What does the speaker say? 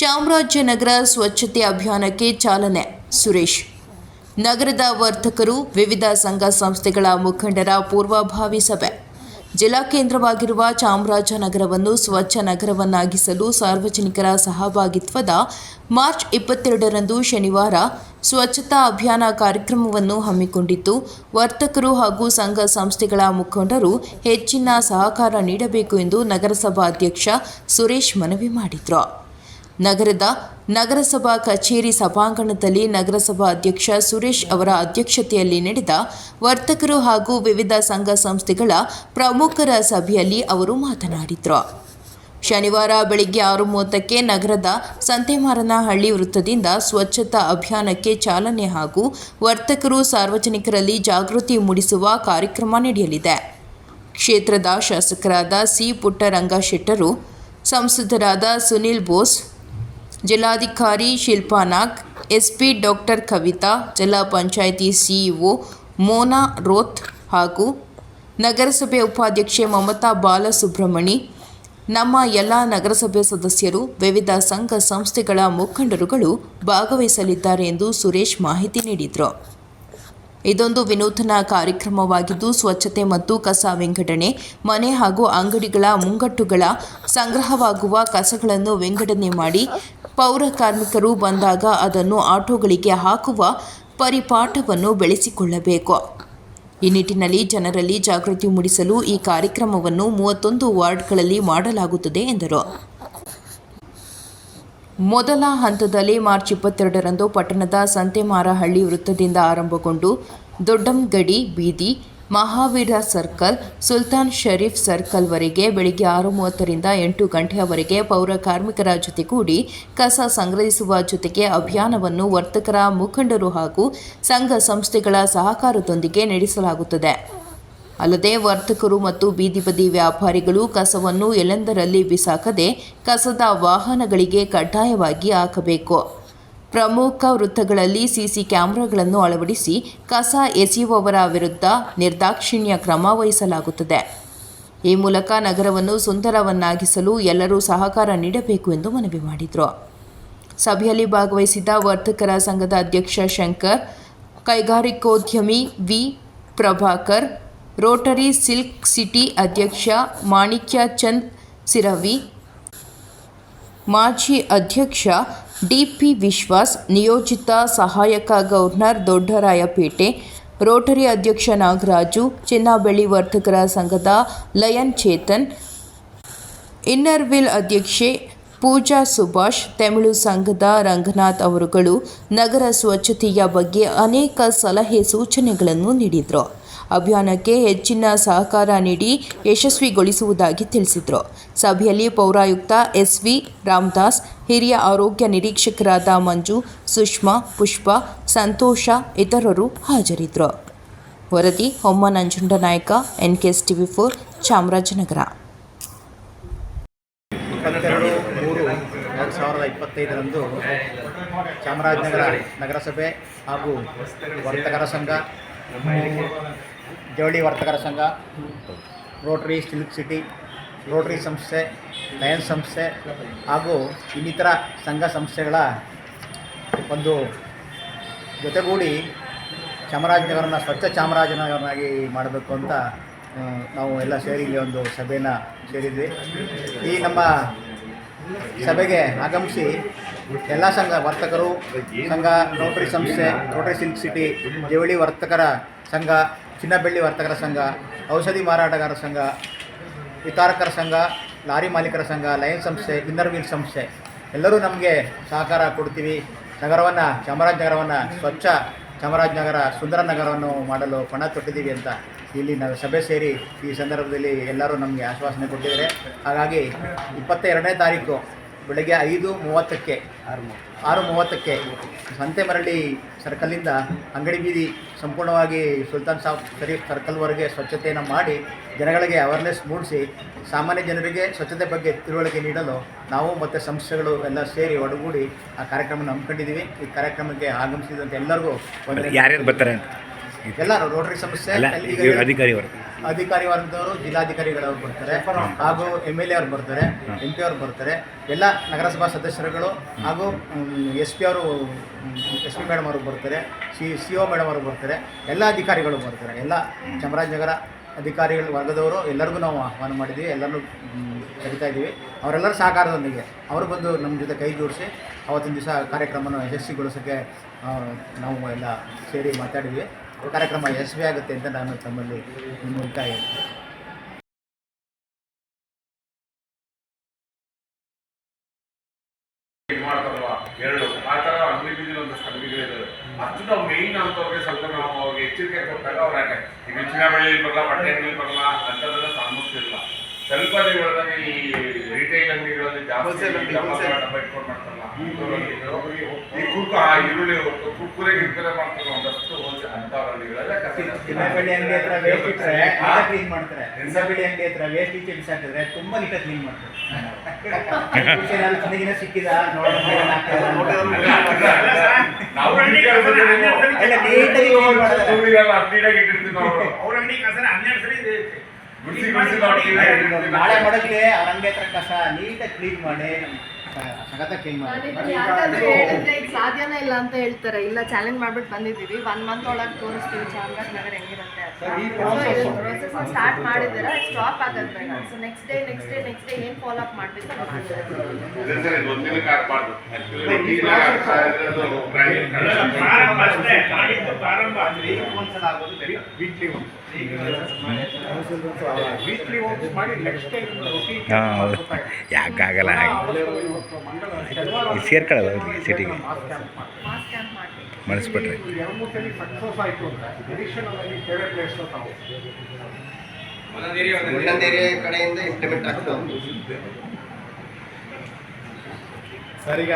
ಚಾಮರಾಜನಗರ ಸ್ವಚ್ಛತೆ ಅಭಿಯಾನಕ್ಕೆ ಚಾಲನೆ, ಸುರೇಶ್. ನಗರದ ವರ್ತಕರು, ವಿವಿಧ ಸಂಘ ಸಂಸ್ಥೆಗಳ ಮುಖಂಡರ ಪೂರ್ವಭಾವಿ ಸಭೆ. ಜಿಲ್ಲಾ ಕೇಂದ್ರವಾಗಿರುವ ಚಾಮರಾಜನಗರವನ್ನು ಸ್ವಚ್ಛ ನಗರವನ್ನಾಗಿಸಲು ಸಾರ್ವಜನಿಕರ ಸಹಭಾಗಿತ್ವದ ಮಾರ್ಚ್ ಇಪ್ಪತ್ತೆರಡರಂದು ಶನಿವಾರ ಸ್ವಚ್ಛತಾ ಅಭಿಯಾನ ಕಾರ್ಯಕ್ರಮವನ್ನು ಹಮ್ಮಿಕೊಂಡಿದ್ದು, ವರ್ತಕರು ಹಾಗೂ ಸಂಘ ಸಂಸ್ಥೆಗಳ ಮುಖಂಡರು ಹೆಚ್ಚಿನ ಸಹಕಾರ ನೀಡಬೇಕು ಎಂದು ನಗರಸಭಾಧ್ಯಕ್ಷ ಸುರೇಶ್ ಮನವಿ ಮಾಡಿದರು. ನಗರದ ನಗರಸಭಾ ಕಚೇರಿ ಸಭಾಂಗಣದಲ್ಲಿ ನಗರಸಭಾ ಅಧ್ಯಕ್ಷ ಸುರೇಶ್ ಅವರ ಅಧ್ಯಕ್ಷತೆಯಲ್ಲಿ ನಡೆದ ವರ್ತಕರು ಹಾಗೂ ವಿವಿಧ ಸಂಘ ಸಂಸ್ಥೆಗಳ ಪ್ರಮುಖರ ಸಭೆಯಲ್ಲಿ ಅವರು ಮಾತನಾಡಿದರು. ಶನಿವಾರ ಬೆಳಿಗ್ಗೆ ಆರು ಮೂವತ್ತಕ್ಕೆ ನಗರದ ಸಂತೆಮಾರನಹಳ್ಳಿ ವೃತ್ತದಿಂದ ಸ್ವಚ್ಛತಾ ಅಭಿಯಾನಕ್ಕೆ ಚಾಲನೆ ಹಾಗೂ ವರ್ತಕರು ಸಾರ್ವಜನಿಕರಲ್ಲಿ ಜಾಗೃತಿ ಮೂಡಿಸುವ ಕಾರ್ಯಕ್ರಮ ನಡೆಯಲಿದೆ. ಕ್ಷೇತ್ರದ ಶಾಸಕರಾದ ಸಿ ಪುಟ್ಟರಂಗಶೆಟ್ಟರು, ಸಂಸದರಾದ ಸುನಿಲ್ ಬೋಸ್ ಜಿಲ್ಲಾಧಿಕಾರಿ ಶಿಲ್ಪಾ ನಾಗ್, ಎಸ್ಪಿ ಡಾಕ್ಟರ್ ಕವಿತಾ, ಜಿಲ್ಲಾ ಪಂಚಾಯಿತಿ ಸಿಇಒ ಮೋನಾ ರೋತ್ ಹಾಗೂ ನಗರಸಭೆ ಉಪಾಧ್ಯಕ್ಷೆ ಮಮತಾ ಬಾಲಸುಬ್ರಹ್ಮಣಿ, ನಮ್ಮ ಎಲ್ಲ ನಗರಸಭೆ ಸದಸ್ಯರು, ವಿವಿಧ ಸಂಘ ಸಂಸ್ಥೆಗಳ ಮುಖಂಡರುಗಳು ಭಾಗವಹಿಸಲಿದ್ದಾರೆ ಎಂದು ಸುರೇಶ್ ಮಾಹಿತಿ ನೀಡಿದರು. ಇದೊಂದು ವಿನೂತನ ಕಾರ್ಯಕ್ರಮವಾಗಿದ್ದು, ಸ್ವಚ್ಛತೆ ಮತ್ತು ಕಸ ವಿಂಗಡಣೆ, ಮನೆ ಹಾಗೂ ಅಂಗಡಿಗಳ ಮುಂಗಟ್ಟುಗಳ ಸಂಗ್ರಹವಾಗುವ ಕಸಗಳನ್ನು ವಿಂಗಡಣೆ ಮಾಡಿ ಪೌರ ಕಾರ್ಮಿಕರು ಬಂದಾಗ ಅದನ್ನು ಆಟೋಗಳಿಗೆ ಹಾಕುವ ಪರಿಪಾಠವನ್ನು ಬೆಳೆಸಿಕೊಳ್ಳಬೇಕು. ಈ ನಿಟ್ಟಿನಲ್ಲಿ ಜನರಲ್ಲಿ ಜಾಗೃತಿ ಮೂಡಿಸಲು ಈ ಕಾರ್ಯಕ್ರಮವನ್ನು ಮೂವತ್ತೊಂದು ವಾರ್ಡ್ಗಳಲ್ಲಿ ಮಾಡಲಾಗುತ್ತದೆ ಎಂದರು. ಮೊದಲ ಹಂತದಲ್ಲಿ ಮಾರ್ಚ್ ಇಪ್ಪತ್ತೆರಡರಂದು ಪಟ್ಟಣದ ಸಂತೆಮಾರಹಳ್ಳಿ ವೃತ್ತದಿಂದ ಆರಂಭಗೊಂಡು ದೊಡ್ಡಂಗಡಿ, ಬೀದಿ, ಮಹಾವೀರ ಸರ್ಕಲ್, ಸುಲ್ತಾನ್ ಶರೀಫ್ ಸರ್ಕಲ್ವರೆಗೆ ಬೆಳಿಗ್ಗೆ ಆರು ಮೂವತ್ತರಿಂದ ಎಂಟು ಗಂಟೆಯವರೆಗೆ ಪೌರ ಕಾರ್ಮಿಕರ ಜೊತೆಗೂಡಿ ಕಸ ಸಂಗ್ರಹಿಸುವ ಜೊತೆಗೆ ಅಭಿಯಾನವನ್ನು ವರ್ತಕರ ಮುಖಂಡರು ಹಾಗೂ ಸಂಘ ಸಂಸ್ಥೆಗಳ ಸಹಕಾರದೊಂದಿಗೆ ನಡೆಸಲಾಗುತ್ತದೆ. ಅಲ್ಲದೆ ವರ್ತಕರು ಮತ್ತು ಬೀದಿ ಬದಿ ವ್ಯಾಪಾರಿಗಳು ಕಸವನ್ನು ಎಲ್ಲೆಂದರಲ್ಲಿ ಬಿಸಾಕದೆ ಕಸದ ವಾಹನಗಳಿಗೆ ಕಡ್ಡಾಯವಾಗಿ ಹಾಕಬೇಕು. ಪ್ರಮುಖ ವೃತ್ತಗಳಲ್ಲಿ ಸಿಸಿ ಕ್ಯಾಮೆರಾಗಳನ್ನು ಅಳವಡಿಸಿ ಕಸ ಎಸೆಯುವವರ ವಿರುದ್ಧ ನಿರ್ದಾಕ್ಷಿಣ್ಯ ಕ್ರಮ ವಹಿಸಲಾಗುತ್ತದೆ. ಈ ಮೂಲಕ ನಗರವನ್ನು ಸುಂದರವನ್ನಾಗಿಸಲು ಎಲ್ಲರೂ ಸಹಕಾರ ನೀಡಬೇಕು ಎಂದು ಮನವಿ ಮಾಡಿದರು. ಸಭೆಯಲ್ಲಿ ಭಾಗವಹಿಸಿದ ವರ್ತಕರ ಸಂಘದ ಅಧ್ಯಕ್ಷ Shankar, ಕೈಗಾರಿಕೋದ್ಯಮಿ V. Prabhakar rotary silk city ಅಧ್ಯಕ್ಷ ಮಾಣಿಕ್ಯ ಚಂದ್ ಸಿರವಿ, ಮಾಜಿ ಅಧ್ಯಕ್ಷ ಡಿ ಪಿ ವಿಶ್ವಾಸ್, ನಿಯೋಜಿತ ಸಹಾಯಕ ಗವರ್ನರ್ ದೊಡ್ಡರಾಯಪೇಟೆ, ರೋಟರಿ ಅಧ್ಯಕ್ಷ ನಾಗರಾಜು, ಚಿನ್ನಬೆಳ್ಳಿ ವರ್ತಕರ ಸಂಘದ ಲಯನ್ ಚೇತನ್, ಇನ್ನರ್ವಿಲ್ ಅಧ್ಯಕ್ಷೆ ಪೂಜಾ ಸುಭಾಷ್, ತಮಿಳು ಸಂಘದ ರಂಗನಾಥ್ ಅವರುಗಳು ನಗರ ಸ್ವಚ್ಛತೆಯ ಬಗ್ಗೆ ಅನೇಕ ಸಲಹೆ ಸೂಚನೆಗಳನ್ನು ನೀಡಿದರು. ಅಭಿಯಾನಕ್ಕೆ ಹೆಚ್ಚಿನ ಸಹಕಾರ ನೀಡಿ ಯಶಸ್ವಿಗೊಳಿಸುವುದಾಗಿ ತಿಳಿಸಿದರು. ಸಭೆಯಲ್ಲಿ ಪೌರಾಯುಕ್ತ ಎಸ್ ವಿ ರಾಮದಾಸ್, ಹಿರಿಯ ಆರೋಗ್ಯ ನಿರೀಕ್ಷಕರಾದ ಮಂಜು, ಸುಷ್ಮಾ, ಪುಷ್ಪ, ಸಂತೋಷ ಇತರರು ಹಾಜರಿದ್ದರು. ವರದಿ Homma Nanjundanayaka N K S TV four, Chamarajanagar. ಇಪ್ಪತ್ತೆರಡು ಮೂರು ಎರಡು ಸಾವಿರದ ಇಪ್ಪತ್ತೈದರಂದು ಚಾಮರಾಜನಗರ ನಗರಸಭೆ ಹಾಗೂ ವರ್ತಕರ ಸಂಘ ಜವಳಿ ವರ್ತಕರ ಸಂಘ ರೋಟರಿ ಸಿಲ್ಕ್ ಸಿಟಿ ರೋಟರಿ ಸಂಸ್ಥೆ ಲಯನ್ಸ್ ಸಂಸ್ಥೆ ಹಾಗೂ ಇನ್ನಿತರ ಸಂಘ ಸಂಸ್ಥೆಗಳ ಒಂದು ಜೊತೆಗೂಡಿ ಚಾಮರಾಜನಗರನ, ಸ್ವಚ್ಛ ಚಾಮರಾಜನಗರನಾಗಿ ಮಾಡಬೇಕು ಅಂತ ನಾವು ಎಲ್ಲ ಸೇರಿ ಇಲ್ಲಿ ಒಂದು ಸಭೆಯನ್ನು ಸೇರಿದ್ವಿ. ಈ ನಮ್ಮ ಸಭೆಗೆ ಆಗಮಿಸಿ ಎಲ್ಲ ಸಂಘ ವರ್ತಕರು, ಸಂಘ ರೋಟರಿ ಸಂಸ್ಥೆ ರೋಟರಿ ಸಿಲ್ಕ್ ಸಿಟಿ ಜವಳಿ ವರ್ತಕರ ಸಂಘ ಚಿನ್ನಬೆಳ್ಳಿ ವರ್ತಕರ ಸಂಘ, ಔಷಧಿ ಮಾರಾಟಗಾರರ ಸಂಘ, ವಿತಾರಕರ ಸಂಘ, ಲಾರಿ ಮಾಲೀಕರ ಸಂಘ ಲಯನ್ ಸಂಸ್ಥೆ ಇನ್ನರ್ ವೀಲ್ ಸಂಸ್ಥೆ. ಎಲ್ಲರೂ ನಮಗೆ ಸಹಕಾರ ಕೊಡ್ತೀವಿ. ನಗರವನ್ನು ಚಾಮರಾಜನಗರವನ್ನು ಸ್ವಚ್ಛ ಚಾಮರಾಜನಗರ ಸುಂದರ ನಗರವನ್ನು ಮಾಡಲು ಪಣ ತೊಟ್ಟಿದ್ದೀವಿ ಅಂತ ಇಲ್ಲಿ ನಾವು ಸಭೆ ಸೇರಿ ಈ ಸಂದರ್ಭದಲ್ಲಿ ಎಲ್ಲರೂ ನಮಗೆ ಆಶ್ವಾಸನೆ ಕೊಟ್ಟಿದ್ದಾರೆ. ಹಾಗಾಗಿ ಇಪ್ಪತ್ತೆರಡನೇ ತಾರೀಕು ಬೆಳಗ್ಗೆ ಐದು ಮೂವತ್ತಕ್ಕೆ ಆರು ಮೂವತ್ತಕ್ಕೆ ಸಂತೆಮರಳಿ ಸರ್ಕಲ್ಲಿಂದ ಅಂಗಡಿ ಬೀದಿ ಸಂಪೂರ್ಣವಾಗಿ ಸುಲ್ತಾನ್ ಸಾಬ್ ಶರೀಫ್ ಸರ್ಕಲ್ವರೆಗೆ ಸ್ವಚ್ಛತೆಯನ್ನು ಮಾಡಿ ಜನಗಳಿಗೆ ಅವೇರ್ನೆಸ್ ಮೂಡಿಸಿ ಸಾಮಾನ್ಯ ಜನರಿಗೆ ಸ್ವಚ್ಛತೆ ಬಗ್ಗೆ ತಿಳುವಳಿಕೆ ನೀಡಲು ನಾವು ಮತ್ತು ಸಂಸ್ಥೆಗಳು ಎಲ್ಲ ಸೇರಿ ಒಡಗೂಡಿ ಆ ಕಾರ್ಯಕ್ರಮವನ್ನು ಹಮ್ಮಿಕೊಂಡಿದ್ದೀವಿ. ಈ ಕಾರ್ಯಕ್ರಮಕ್ಕೆ ಆಗಮಿಸಿದಂತೆ ಎಲ್ಲರಿಗೂ ಒಂದು ಯಾರ್ಯಾರು ಬರ್ತಾರೆ ಅಂತ? ಎಲ್ಲ ರೋಟರಿ ಸಂಸ್ಥೆ ಅಲ್ಲಿ ಅಧಿಕಾರಿ ಅಧಿಕಾರಿ ವರ್ಗದವರು ಜಿಲ್ಲಾಧಿಕಾರಿಗಳವರು ಬರ್ತಾರೆ. ಹಾಗೂ ಎಂ ಎಲ್ ಎ ಅವ್ರು ಬರ್ತಾರೆ ಎಂ ಪಿ ಅವ್ರು ಬರ್ತಾರೆ. ಎಲ್ಲ ನಗರಸಭಾ ಸದಸ್ಯರುಗಳು ಹಾಗೂ ಎಸ್ ಪಿ ಅವರು ಎಸ್ ಪಿ ಮೇಡಮ್ ಅವರು ಬರ್ತಾರೆ ಸಿ ಸಿ ಒ ಮೇಡಮ್ ಅವರು ಬರ್ತಾರೆ ಎಲ್ಲ ಅಧಿಕಾರಿಗಳು ಬರ್ತಾರೆ. ಎಲ್ಲ ಚಾಮರಾಜನಗರ ಅಧಿಕಾರಿಗಳ ವರ್ಗದವರು ಎಲ್ಲರಿಗೂ ನಾವು ಆಹ್ವಾನ ಮಾಡಿದ್ದೀವಿ ಎಲ್ಲರನ್ನೂ ಮ್, ಕರಿತಾ ಇದ್ದೀವಿ. ಅವರೆಲ್ಲರ ಸಹಕಾರದೊಂದಿಗೆ ಅವರು ಬಂದು ನಮ್ಮ ಜೊತೆ ಕೈ ಜೋಡಿಸಿ ಅವತ್ತಿನ ದಿವಸ ಕಾರ್ಯಕ್ರಮವನ್ನು ಯಶಸ್ವಿಗೊಳಿಸೋಕ್ಕೆ ನಾವು ಎಲ್ಲ ಸೇರಿ ಮಾತಾಡಿದ್ವಿ. ಕಾರ್ಯಕ್ರಮ ಯಶಸ್ವಿ ಆಗುತ್ತೆ ಅಂತ ನಾನು ತಮ್ಮಲ್ಲಿ ಮೂಲಕ ಹೇಳ್ತೀನಿ ಇದು ಎರಡು. ಸ್ವಲ್ಪ ನಾವು ಅವ್ರಿಗೆ ಎಚ್ಚರಿಕೆ ಕೊಟ್ಟಾಗ ಅವ್ರ ಹೆಚ್ಚಿನ ಬರಲ್ಲ ಬಟ್ಟೆ ಬರಲ್ಲ ಇಲ್ಲ. ಸ್ವಲ್ಪ ಈ ಅಂಗಡಿಗಳಲ್ಲಿ ಜಾಸ್ತಿ ಡಬ್ಬ ಡಬ್ಬ ಇಟ್ಕೊಂಡು ಈ ಕುರ್ಕು ಆ ಈರುಳ್ಳಿ ಕುರ್ಕುರೆ ಗಿರ್ಕುರೆ ಮಾಡ್ತಾರೆ ಒಂದಷ್ಟು ಹೋಲ್ಸೇಲ್ ಅಂಗಡಿಗಳೆಲ್ಲ ಅಂಗಡಿ ಹತ್ರ ವೇಸ್ಟ್ ಇಟ್ಟರೆ ಕ್ಲೀನ್ ಮಾಡ್ತಾರೆ. ಚಿನ್ನಬಳ್ಳಿ ಅಂಗಡಿ ಹತ್ರ ವೇಸ್ಟ್ ಈಚೆ ಬಿಸಾಕಿದ್ರೆ ತುಂಬ ನೀಟಾಗಿ ಕ್ಲೀನ್ ಮಾಡ್ತಾರೆ. ಸಿಕ್ಕಿದ? ನೋಡಿ ನಾವು ಎಲ್ಲ ನೀಟಾಗಿ clean ಮಾಡ್ತಾರೆ. ಅವ್ರ. ಅಂಗಡಿ ಕಸನ ಹನ್ನೆರಡು ಸರಿ ಇದೆ ನಾಳೆ ಮಡಗ್ಲಿ ಅವ್ರ ಹತ್ರ ಕಸ ನೀಟಾಗಿ ಕ್ಲೀನ್ ಮಾಡಿ. ಸಾಧ್ಯನೇ ಇಲ್ಲ ಅಂತ ಹೇಳ್ತಾರೆ. ಇಲ್ಲ ಚಾಲೆಂಜ್ ಮಾಡ್ಬಿಟ್ಟು ಬಂದಿದ್ದೀವಿ. ಒನ್ ಮಂತ್ ಒಳಗೆ ತೋರಿಸ್ತೀವಿ ಚಾಮರಾಜನಗರ ಹೆಂಗಿರುತ್ತೆ ಅಂತ. ಪ್ರೊಸೆಸ್ ಸ್ಟಾರ್ಟ್ ಮಾಡಿದ್ದೀರಾ? ಸ್ಟಾಪ್ ಆಗೋದು ಬೇಡ. So next day next day next day ಏನು ಫಾಲೋ ಅಪ್ ಮಾಡಬೇಕು ಯಾಕಾಗಲ್ಲ ಸರ್ ಇದು ಸೇರ್ಕೊಳ್ಳೋದು ಅವ್ರಿಗೆ ಸಿಟಿಗೆ ಕ್ಯಾಂಪ್ ಮಾಡಬೇಕು ಮಾಡಿಸ್ಬಿಟ್ರೆ ಒಂದೊಂದು ಏರಿಯಾ ಕಡೆಯಿಂದ ಇಂಪ್ಲಿಮೆಂಟ್ ಆಗ್ತದೆ. ಸರಿಗ?